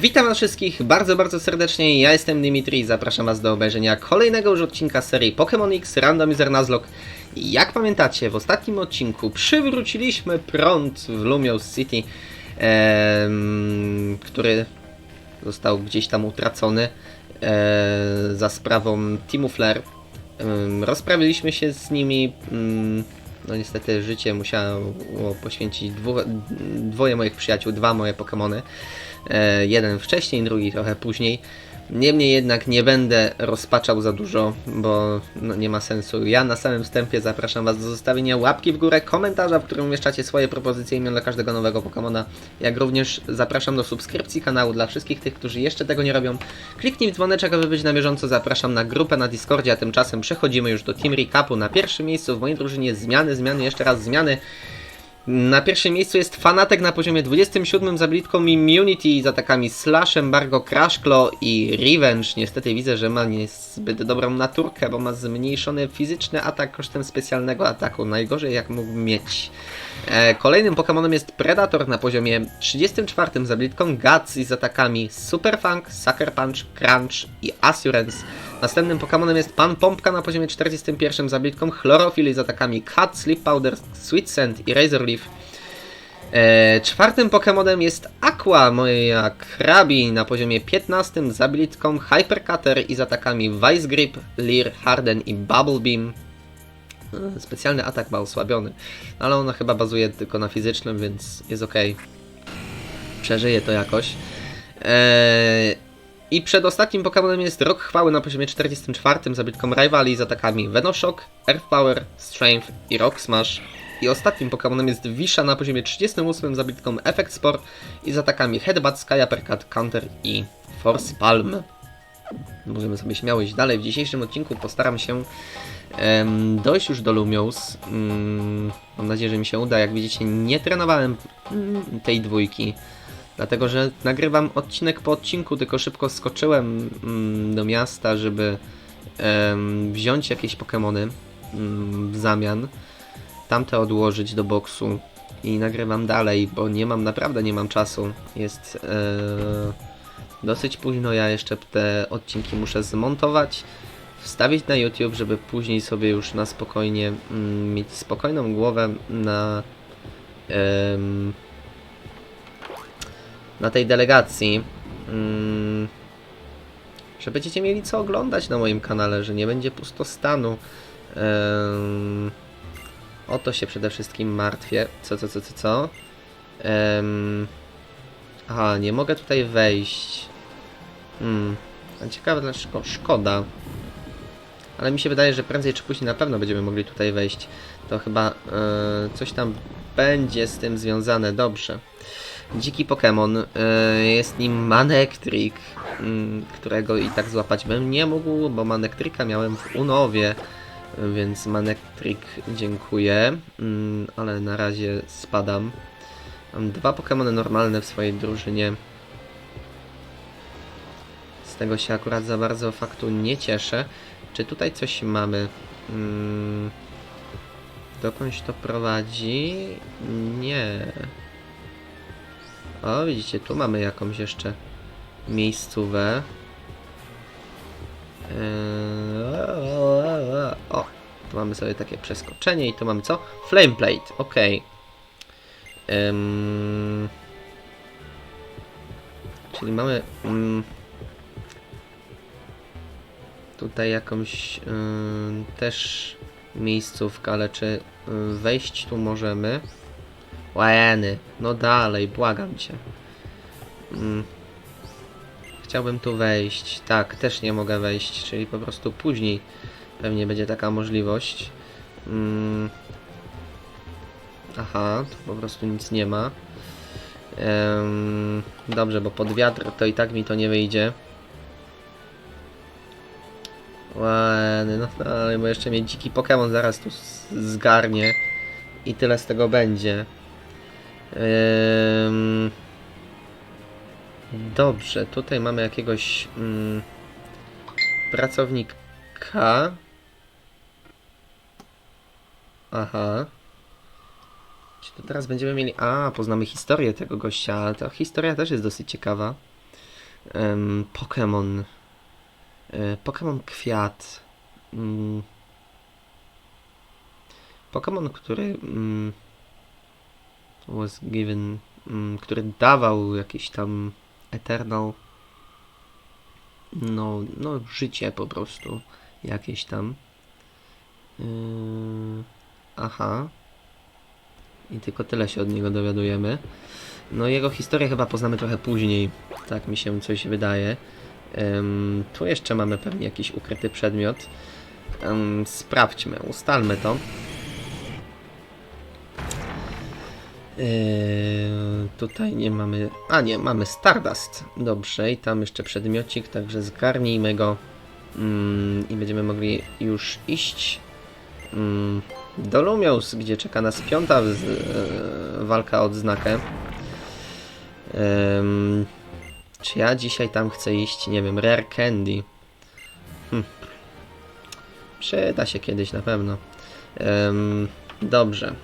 Witam was wszystkich bardzo, bardzo serdecznie. Ja jestem Dimitri i zapraszam was do obejrzenia kolejnego już odcinka serii Pokémon X Randomizer Nuzlocke. Jak pamiętacie, w ostatnim odcinku przywróciliśmy prąd w Lumios City, który został gdzieś tam utracony e, za sprawą Teamu Flare. Em, rozprawiliśmy się z nimi. mm, no niestety życie musiało poświęcić dwu, dwoje moich przyjaciół, dwa moje Pokémony. E, jeden wcześniej, drugi trochę później. Niemniej jednak nie będę rozpaczał za dużo, bo no, nie ma sensu. Ja na samym wstępie zapraszam Was do zostawienia łapki w górę, komentarza, w którym umieszczacie swoje propozycje imion dla każdego nowego Pokemona. Jak również zapraszam do subskrypcji kanału dla wszystkich tych, którzy jeszcze tego nie robią. Kliknij w dzwoneczek, aby być na bieżąco. Zapraszam na grupę na Discordzie, a tymczasem przechodzimy już do Team Recapu. Na pierwszym miejscu w mojej drużynie zmiany, zmiany, jeszcze raz zmiany. Na pierwszym miejscu jest Fanatek na poziomie 27 z abilitką Immunity z atakami Slash, Embargo, Crash Claw i Revenge. Niestety widzę, że ma niezbyt dobrą naturkę, bo ma zmniejszony fizyczny atak kosztem specjalnego ataku. Najgorzej jak mógł mieć. E, kolejnym Pokémonem jest Predator na poziomie 34 z abilitką Guts i z atakami Super Funk, Sucker Punch, Crunch i Assurance. Następnym Pokémonem jest Pan Pompka na poziomie 41 z abilitką Chlorophyll i z atakami Cut, Sleep Powder, Sweet Scent i Razor Leaf. E, czwartym Pokémonem jest Aqua, moja Krabi na poziomie 15 z abilitką Hyper Cutter i z atakami Vice Grip, Leer, Harden i Bubble Beam. E, Specjalny atak ma osłabiony, ale ona chyba bazuje tylko na fizycznym, więc jest ok. Przeżyje to jakoś. Eee, I przedostatnim Pokémonem jest Rok Chwały na poziomie 44 z zabitką Rivali z atakami Venoshock, Earth Power, Strength i Rock Smash. I ostatnim Pokémonem jest Wisha na poziomie 38 z zabitką Effect i z atakami Headbutt, Sky Uppercut, Counter i Force Palm. Możemy sobie śmiało iść dalej. W dzisiejszym odcinku postaram się em, dojść już do Lumios. Mm, mam nadzieję, że mi się uda. Jak widzicie, nie trenowałem mm, tej dwójki. Dlatego, że nagrywam odcinek po odcinku, tylko szybko skoczyłem mm, do miasta, żeby em, wziąć jakieś Pokémony mm, w zamian. Tamte odłożyć do boksu i nagrywam dalej, bo nie mam, naprawdę nie mam czasu. Jest e, dosyć późno, ja jeszcze te odcinki muszę zmontować, wstawić na YouTube, żeby później sobie już na spokojnie mm, mieć spokojną głowę na em, na tej delegacji. Mm, że będziecie mieli co oglądać na moim kanale, że nie będzie pustostanu. Em, o to się przede wszystkim martwię. Co, co, co, co, co? Em, aha, nie mogę tutaj wejść. Hmm. Ciekawe dlaczego. Szkoda. Ale mi się wydaje, że prędzej czy później na pewno będziemy mogli tutaj wejść. To chyba e, coś tam będzie z tym związane. Dobrze. Dziki Pokémon. e, Jest nim Manectric, którego i tak złapać bym nie mógł, bo Manectrika miałem w Unowie. Więc Manectric dziękuję, mm, ale na razie spadam. Mam dwa Pokémony normalne w swojej drużynie. Z tego się akurat za bardzo faktu nie cieszę. Czy tutaj coś mamy? Mm, dokądś to prowadzi? Nie. O, widzicie, tu mamy jakąś jeszcze miejscówę. Eee, O, tu mamy sobie takie przeskoczenie i tu mamy co? Flame Plate, ok. Czyli mamy mm, tutaj jakąś też miejscówkę, ale czy wejść tu możemy? Łajeny, no dalej, błagam cię. Mm. Chciałbym tu wejść. Tak, też nie mogę wejść, czyli po prostu później pewnie będzie taka możliwość. Mm. Aha, tu po prostu nic nie ma. Dobrze, bo pod wiatr to i tak mi to nie wyjdzie. Ładny, no ale bo jeszcze mnie dziki Pokémon zaraz tu zgarnie i tyle z tego będzie. Dobrze, tutaj mamy jakiegoś mm, pracownika. Aha. Czy to teraz będziemy mieli... A, poznamy historię tego gościa, ta historia też jest dosyć ciekawa. Em, Pokémon. E, Pokémon Kwiat. Mm. Pokémon, który mm, was given, mm, który dawał jakiś tam eternal no, no życie po prostu jakieś tam. Yy, aha. I tylko tyle się od niego dowiadujemy. No jego historię chyba poznamy trochę później. Tak mi się coś wydaje. Ym, tu jeszcze mamy pewnie jakiś ukryty przedmiot. Ym, sprawdźmy, ustalmy to. Yy, tutaj nie mamy. A nie, mamy Stardust. Dobrze, i tam jeszcze przedmiocik, także zgarnijmy go. Mm, I będziemy mogli już iść mm, do Lumios, gdzie czeka nas piąta e, walka o odznakę. Czy ja dzisiaj tam chcę iść? Nie wiem, Rare Candy. Hm. Przyda się kiedyś na pewno. Dobrze.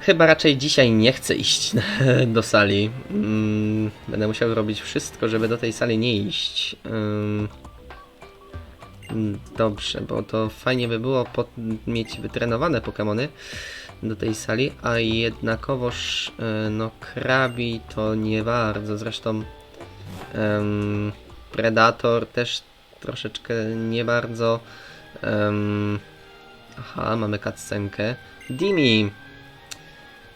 Chyba raczej dzisiaj nie chcę iść do sali. Mm, Będę musiał robić wszystko, żeby do tej sali nie iść. Dobrze, bo to fajnie by było mieć wytrenowane Pokémony do tej sali, a jednakowoż e, no krabi to nie bardzo. Zresztą em, Predator też troszeczkę nie bardzo. Em, aha, mamy cutscenkę. Dimi!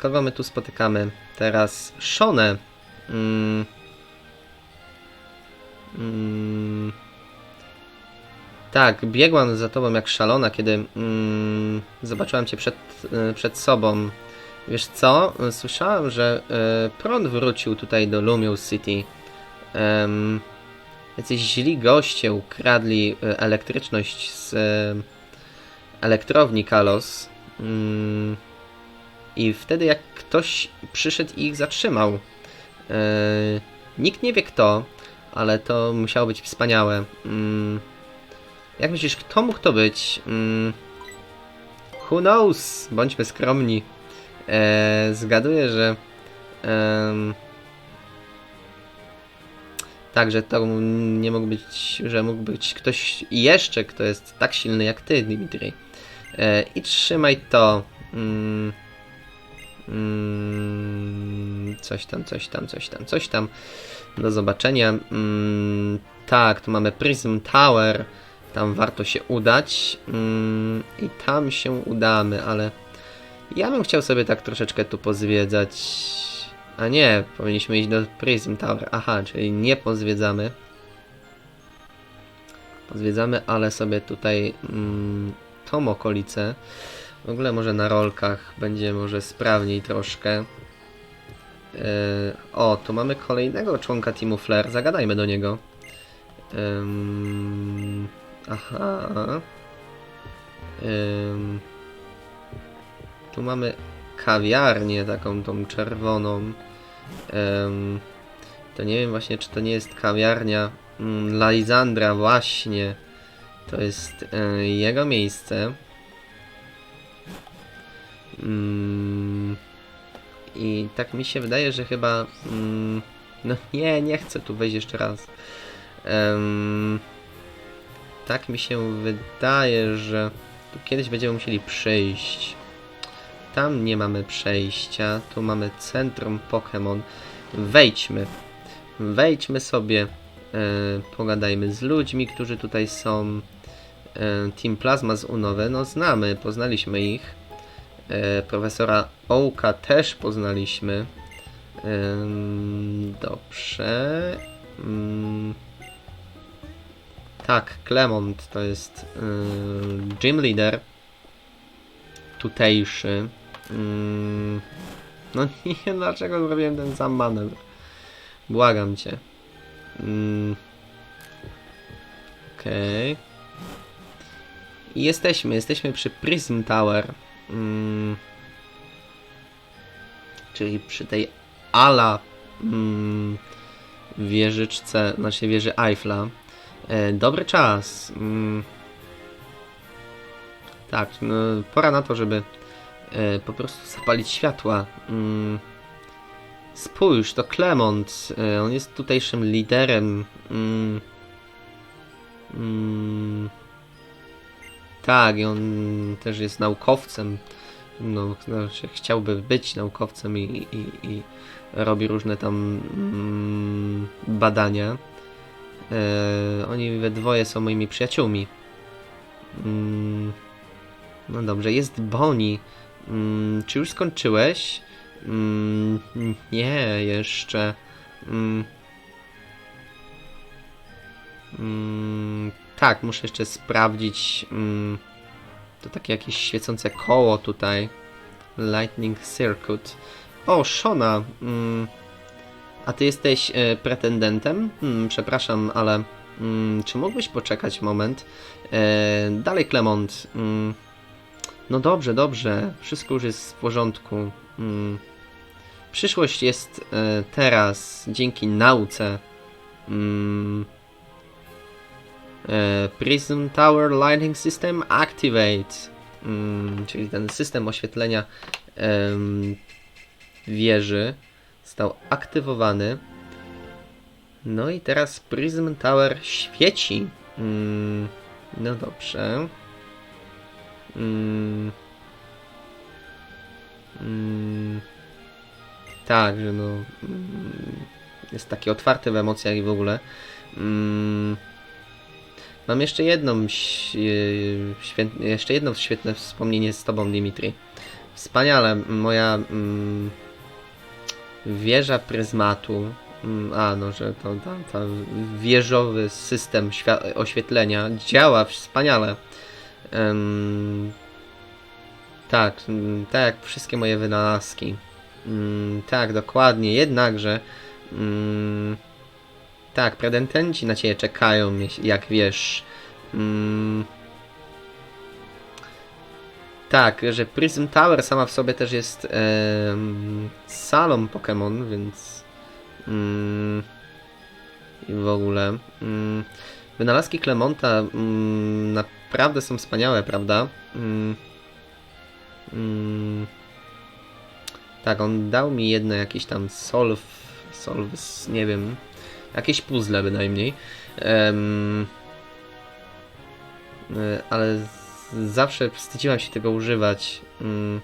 Kogo my tu spotykamy? Teraz Shone. Mm. Mm. Tak, biegłam za tobą jak szalona, kiedy mm, zobaczyłam cię przed, e, przed sobą. Wiesz co? Słyszałam, że e, prąd wrócił tutaj do Lumio City. Em, jacyś źli goście ukradli e, elektryczność z e, elektrowni Kalos. Mm, I wtedy jak ktoś przyszedł i ich zatrzymał. E, nikt nie wie kto, ale to musiało być wspaniałe. Mm, jak myślisz, kto mógł to być? Mm, who knows? Bądźmy skromni. E, zgaduję, że. em, tak, że to nie mógł być, że mógł być ktoś jeszcze, kto jest tak silny jak ty, Dimitri. E, I trzymaj to. Mm, mm, coś tam, coś tam, coś tam, coś tam. Do zobaczenia. Mm, tak, tu mamy Prism Tower. Tam warto się udać. Mm, I tam się udamy, ale ja bym chciał sobie tak troszeczkę tu pozwiedzać. A nie, powinniśmy iść do Prism Tower. Aha, czyli nie pozwiedzamy. Pozwiedzamy, ale sobie tutaj mm, tą okolicę. W ogóle może na rolkach będzie może sprawniej troszkę. Yy, o, tu mamy kolejnego członka Teamu Flair. Zagadajmy do niego. Ym, aha. Ym, tu mamy kawiarnię taką tą czerwoną. Em, to nie wiem właśnie, czy to nie jest kawiarnia mm, Lalizandra właśnie. To jest e, jego miejsce. Mm, I tak mi się wydaje, że chyba... Mm, no nie, nie chcę tu wejść jeszcze raz. Tak mi się wydaje, że tu kiedyś będziemy musieli przyjść. Tam nie mamy przejścia. Tu mamy centrum Pokémon. Wejdźmy. Wejdźmy sobie. E, pogadajmy z ludźmi, którzy tutaj są. E, Team Plasma z Unowe. No znamy, poznaliśmy ich. E, profesora Ołka też poznaliśmy. Dobrze. Tak, Clement to jest gym leader tutejszy. No nie, dlaczego zrobiłem ten sam manewr? Błagam cię. Okej. I jesteśmy, jesteśmy przy Prism Tower. Mm, czyli przy tej ala mm, wieżyczce, znaczy wieży Eiffla. E, dobry czas. Mm, tak, no, pora na to, żeby e, po prostu zapalić światła. Mm. Spójrz, to Clement. E, on jest tutejszym liderem. Mm. Mm. Tak, i on też jest naukowcem. No, znaczy chciałby być naukowcem i, i, i robi różne tam mm, badania. E, oni we dwoje są moimi przyjaciółmi. Mm, no dobrze, jest Bonnie. Mm, czy już skończyłeś? Mm, nie, jeszcze. Tak, muszę jeszcze sprawdzić. Mm, to takie jakieś świecące koło tutaj. Lightning Circuit. O, Shona. Mm, a ty jesteś e, pretendentem? Mm, przepraszam, ale mm, czy mógłbyś poczekać moment? E, dalej, Clement. Mm, no dobrze, dobrze. Wszystko już jest w porządku. Mm, przyszłość jest e, teraz dzięki nauce. Mm, Prism Tower Lighting System Activate. Mm, czyli ten system oświetlenia wieży został aktywowany. No i teraz Prism Tower świeci. Mm, no dobrze. Mm, tak, że no. Jest taki otwarty w emocjach i w ogóle. Mam jeszcze jedną, yy, świę, jeszcze jedno świetne wspomnienie z tobą, Dimitri. Wspaniale, moja mm, wieża pryzmatu. mm, A, no, że to tam ta wieżowy system oświetlenia działa wspaniale. Em, tak, mm, tak jak wszystkie moje wynalazki. Mm, tak, dokładnie. Jednakże. Mm, tak, pretendenci na ciebie czekają, jak wiesz. Mm, tak, że Prism Tower sama w sobie też jest em, salą Pokémon, więc. Mm, I w ogóle. Mm, wynalazki mm, naprawdę są wspaniałe, prawda? Mm, mm, tak, on dał mi jedno jakieś tam solve, solves, nie wiem, jakieś puzzle bynajmniej. E, ale zawsze wstydziłam się tego używać. Mm.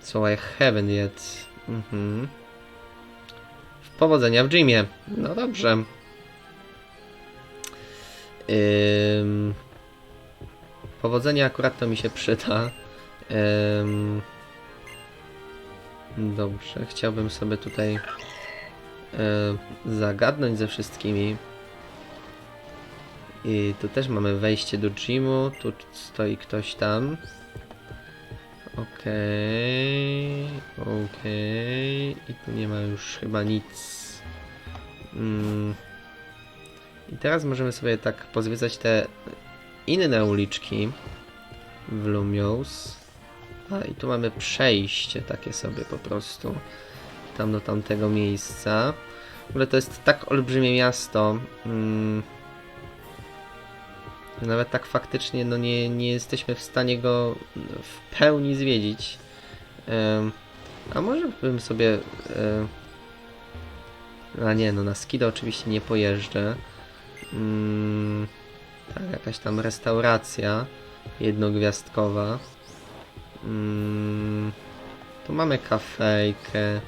So I haven't yet. Mhm. Powodzenia w gymie. No dobrze. Ym... Powodzenia akurat to mi się przyda. Ym... Dobrze, chciałbym sobie tutaj zagadnąć ze wszystkimi. I tu też mamy wejście do gymu, tu stoi ktoś tam. Okej, okej. I tu nie ma już chyba nic. Mm. I teraz możemy sobie tak pozwiedzać te inne uliczki w Lumios. A i tu mamy przejście takie sobie po prostu tam do tamtego miejsca. W ogóle to jest tak olbrzymie miasto. Mm, że nawet tak faktycznie no nie, nie jesteśmy w stanie go w pełni zwiedzić. A może bym sobie. a nie, no na skido oczywiście nie pojeżdżę. Mm, tak, jakaś tam restauracja jednogwiazdkowa. Mm, tu mamy kafejkę.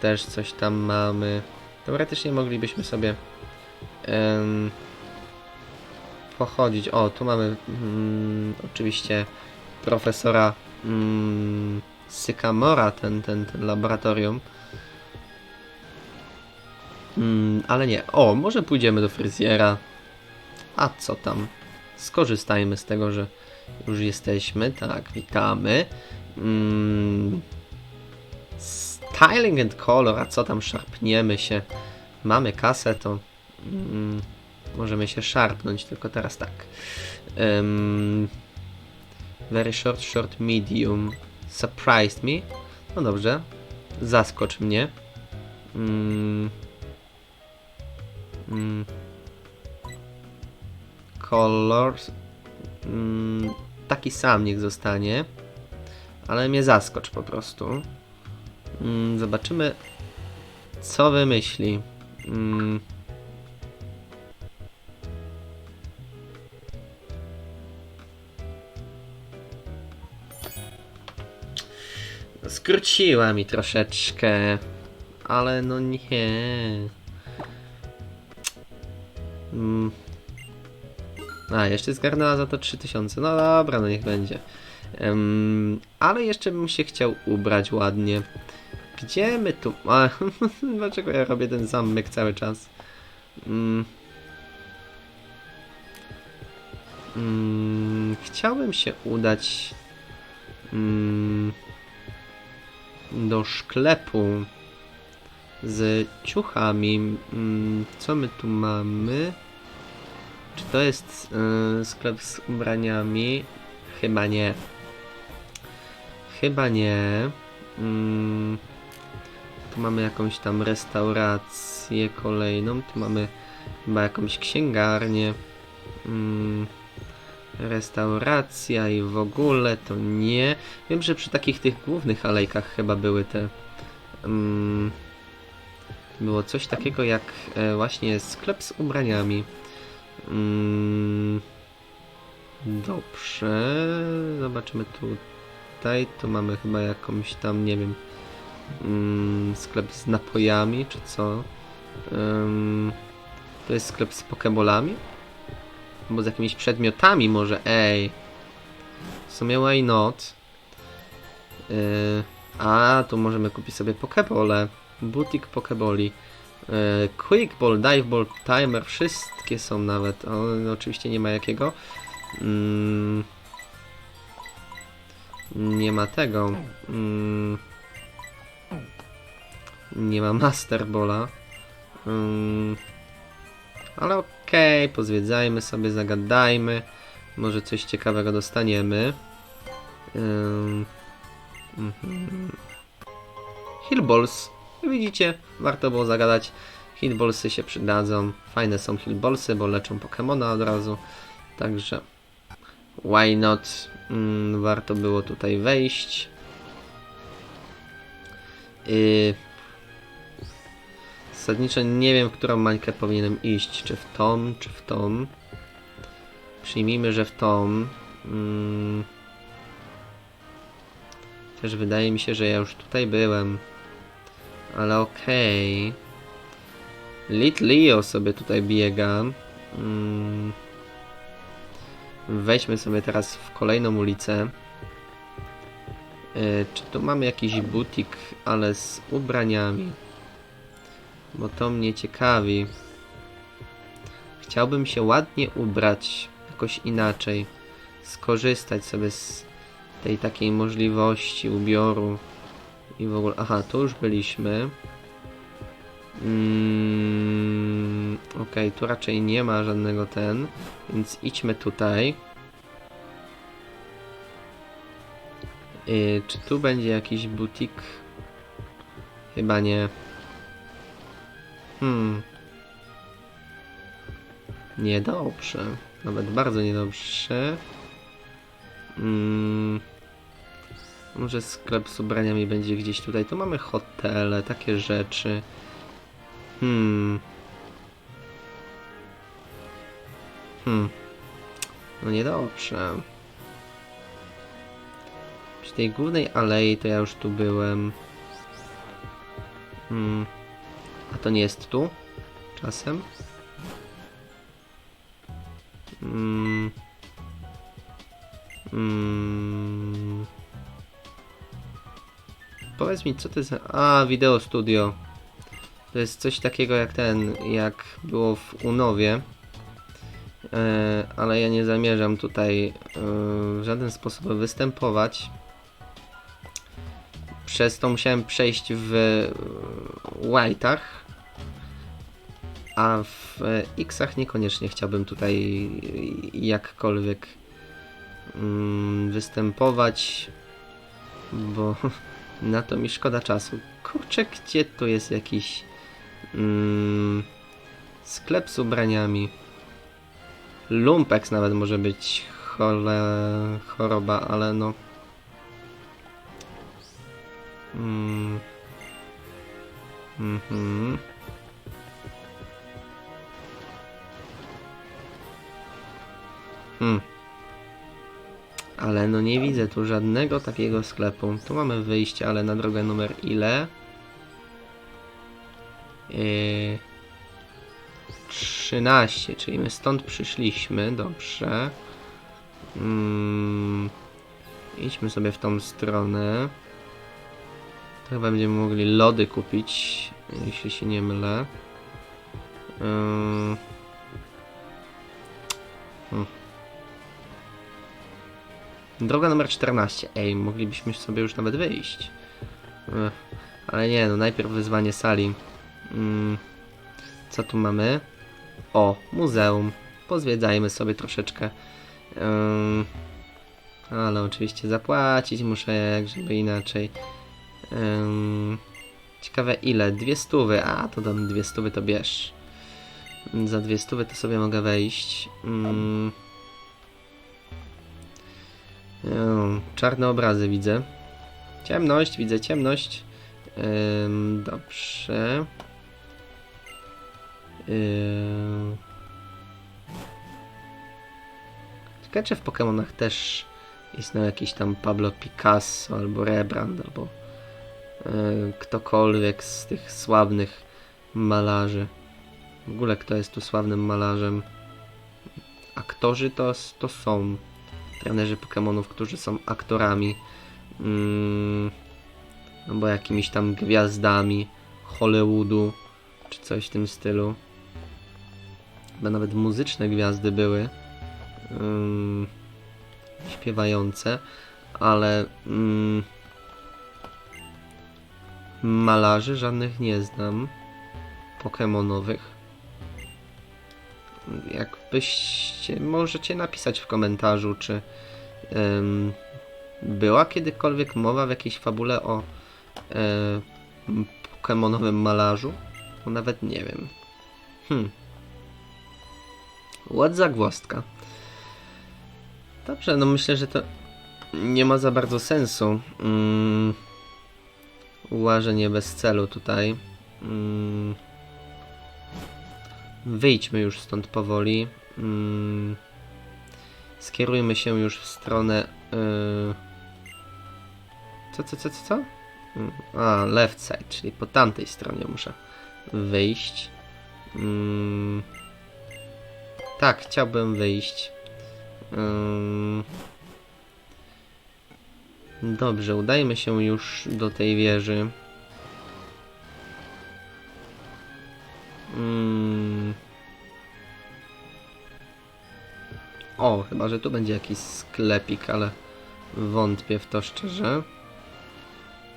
Też coś tam mamy. Teoretycznie moglibyśmy sobie pochodzić. O, tu mamy mm, oczywiście profesora mm, Sykamora, ten, ten, ten laboratorium. Mm, ale nie. O, może pójdziemy do fryzjera. A co tam? Skorzystajmy z tego, że już jesteśmy. Tak, witamy. Mm, styling and color, a co tam szarpniemy się? Mamy kasę, to mm, możemy się szarpnąć, tylko teraz tak. Em, very short, short, medium. Surprised me. No dobrze. Zaskocz mnie. Mm, mm, colors. Mm, taki sam niech zostanie. ale mnie zaskocz po prostu. Mm, zobaczymy, co wymyśli. Mm. Skróciła mi troszeczkę, ale no nie. Mm. A, jeszcze zgarnęła za to 3000. No dobra, no niech będzie. Em, ale jeszcze bym się chciał ubrać ładnie. Gdzie my tu... A, dlaczego ja robię ten zamek cały czas? Mm. Mm, chciałbym się udać mm, do sklepu z ciuchami. Mm, co my tu mamy? Czy to jest y, sklep z ubraniami? Chyba nie. Chyba nie. Mm, tu mamy jakąś tam restaurację kolejną. Tu mamy chyba jakąś księgarnię. Mm, restauracja i w ogóle to nie. Wiem, że przy takich tych głównych alejkach chyba były te. Mm, było coś takiego jak e, właśnie sklep z ubraniami. Mm, dobrze. Zobaczymy tutaj. Tu mamy chyba jakąś tam, nie wiem, mm, sklep z napojami, czy co. To jest sklep z pokebolami? Albo z jakimiś przedmiotami może, ej. W sumie why not? Yy, a, tu możemy kupić sobie pokebole. Butik pokeboli. Yy, quick ball, dive ball, timer, wszystkie są nawet. O, oczywiście nie ma jakiego. Mm, nie ma tego. Mm, nie ma Master Bola. Mm, ale okej, pozwiedzajmy sobie, zagadajmy. Może coś ciekawego dostaniemy. Mhm. Hillballs. Widzicie, warto było zagadać. Hillballsy się przydadzą. Fajne są hillballsy, bo leczą Pokemona od razu. Także why not? Mm, warto było tutaj wejść. Yy, Zasadniczo nie wiem, w którą mańkę powinienem iść. Czy w tą, czy w tą. Przyjmijmy, że w tą. Mm. Też wydaje mi się, że ja już tutaj byłem. Ale okej. Okay. Lit Leo sobie tutaj biega. Mm. Wejdźmy sobie teraz w kolejną ulicę. Yy, czy tu mamy jakiś butik, ale z ubraniami? Bo to mnie ciekawi. Chciałbym się ładnie ubrać, jakoś inaczej. Skorzystać sobie z tej takiej możliwości ubioru. I w ogóle. Aha, tu już byliśmy. Mm, okay, tu raczej nie ma żadnego ten, więc idźmy tutaj. Yy, czy tu będzie jakiś butik? Chyba nie. Hmm. Niedobrze. Nawet bardzo niedobrze. Hmm. Może sklep z ubraniami będzie gdzieś tutaj. Tu mamy hotele, takie rzeczy. Hmm. Hmm. No niedobrze. Przy tej głównej alei to ja już tu byłem. Hmm. A to nie jest tu? Czasem? Mm. Mm. Powiedz mi, co to jest... A, Video Studio. To jest coś takiego jak ten, jak było w Unowie. E, ale ja nie zamierzam tutaj e, w żaden sposób występować. Przez to musiałem przejść w White'ach. A w X-ach niekoniecznie chciałbym tutaj jakkolwiek mm, występować, bo na to mi szkoda czasu. Kurczę, gdzie tu jest jakiś mm, sklep z ubraniami? Lumpex nawet może być chole, choroba, ale no Mm. Mhm. Hmm. Ale no nie widzę tu żadnego takiego sklepu. Tu mamy wyjście, ale na drogę numer ile? Yy, 13, czyli my stąd przyszliśmy, dobrze. Mm, idźmy sobie w tą stronę. To chyba będziemy mogli lody kupić, jeśli się nie mylę. Yy, hmm. Droga numer 14. Ej, moglibyśmy sobie już nawet wyjść. Ech, ale nie, no najpierw wyzwanie sali. Mm, co tu mamy? O, muzeum. Pozwiedzajmy sobie troszeczkę. Ale oczywiście zapłacić muszę, jak żeby inaczej. Ciekawe ile? Dwie stówy. A, to dam dwie stówy, to bierz. Za dwie stówy to sobie mogę wejść. Ym, czarne obrazy widzę. Ciemność, widzę ciemność. Dobrze. Ym. Ciekawe, czy w Pokémonach też istniał jakiś tam Pablo Picasso albo Rembrandt albo ktokolwiek z tych sławnych malarzy. W ogóle kto jest tu sławnym malarzem? Aktorzy to, to są trenerzy Pokémonów, którzy są aktorami. Mm, albo jakimiś tam gwiazdami Hollywoodu czy coś w tym stylu. Chyba nawet muzyczne gwiazdy były ym, śpiewające, ale ym, malarzy żadnych nie znam pokemonowych. Jakbyście możecie napisać w komentarzu, czy ym, była kiedykolwiek mowa w jakiejś fabule o e, malarzu? Nawet nie wiem. Hmm. Ład zagwozdka. Dobrze, no myślę, że to nie ma za bardzo sensu. Mm. Łażenie bez celu tutaj. Mm. Wyjdźmy już stąd powoli. Mm. Skierujmy się już w stronę. Yy... Co, co, co, co, co? Mm, A, left side, czyli po tamtej stronie muszę wyjść. Mm. Tak, chciałbym wyjść. Ym. Dobrze, udajmy się już do tej wieży. Ym. O, chyba, że tu będzie jakiś sklepik, ale wątpię w to szczerze.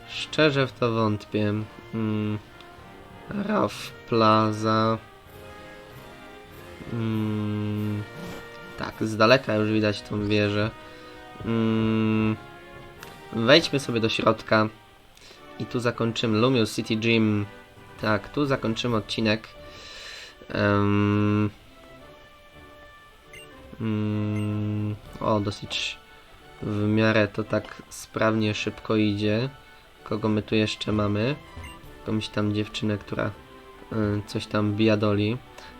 Szczerze w to wątpię. Mm. Raf Plaza. Mm. Tak, z daleka już widać tą wieżę. Mm. Wejdźmy sobie do środka. I tu zakończymy. Lumio City Gym. Tak, tu zakończymy odcinek. Em, mm, o, dosyć w miarę to tak sprawnie, szybko idzie. Kogo my tu jeszcze mamy? Jakąś tam dziewczynę, która y, coś tam biadoli.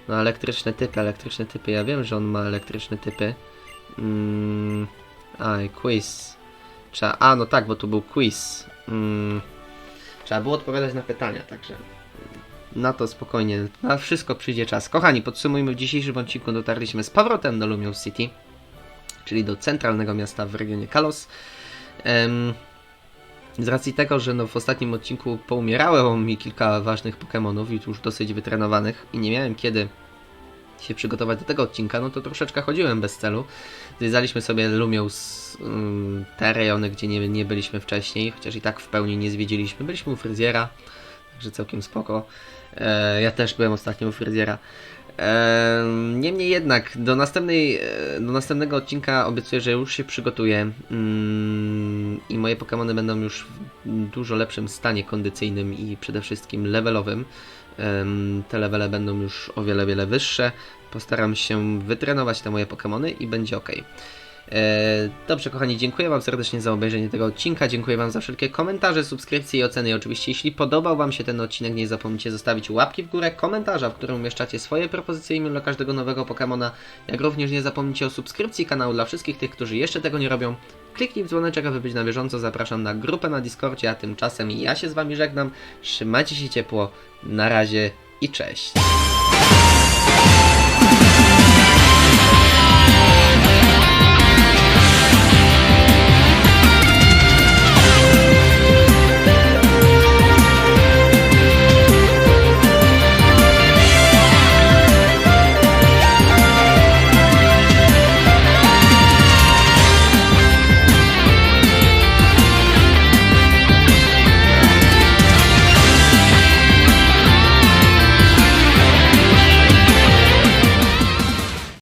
No elektryczne typy, elektryczne typy. Ja wiem, że on ma elektryczne typy. Mm, aj, quiz. Trzeba, a, no tak, bo tu był quiz. Mm, trzeba było odpowiadać na pytania, także na to spokojnie. Na wszystko przyjdzie czas. Kochani, podsumujmy w dzisiejszym odcinku. Dotarliśmy z powrotem do Lumion City, czyli do centralnego miasta w regionie Kalos. Em, z racji tego, że no w ostatnim odcinku poumierało mi kilka ważnych Pokémonów i już dosyć wytrenowanych i nie miałem kiedy się przygotować do tego odcinka, no to troszeczkę chodziłem bez celu. Zwiedzaliśmy sobie Lumios, ym, te rejony, gdzie nie, nie byliśmy wcześniej, chociaż i tak w pełni nie zwiedziliśmy. Byliśmy u fryzjera, także całkiem spoko. E, ja też byłem ostatnio u fryzjera. E, niemniej jednak, do, następnej, e, do następnego odcinka obiecuję, że już się przygotuję mm, i moje Pokémony będą już w dużo lepszym stanie kondycyjnym i przede wszystkim levelowym. Te levele będą już o wiele, wiele wyższe. Postaram się wytrenować te moje Pokémony i będzie ok. E, Dobrze, kochani, dziękuję Wam serdecznie za obejrzenie tego odcinka. Dziękuję Wam za wszelkie komentarze, subskrypcje i oceny. Oczywiście, jeśli podobał Wam się ten odcinek, nie zapomnijcie zostawić łapki w górę, komentarza, w którym umieszczacie swoje propozycje imion dla każdego nowego Pokemona. Jak również nie zapomnijcie o subskrypcji kanału dla wszystkich tych, którzy jeszcze tego nie robią. Kliknij w dzwoneczek, aby być na bieżąco. Zapraszam na grupę na Discordzie, a tymczasem ja się z Wami żegnam. Trzymajcie się ciepło. Na razie i cześć.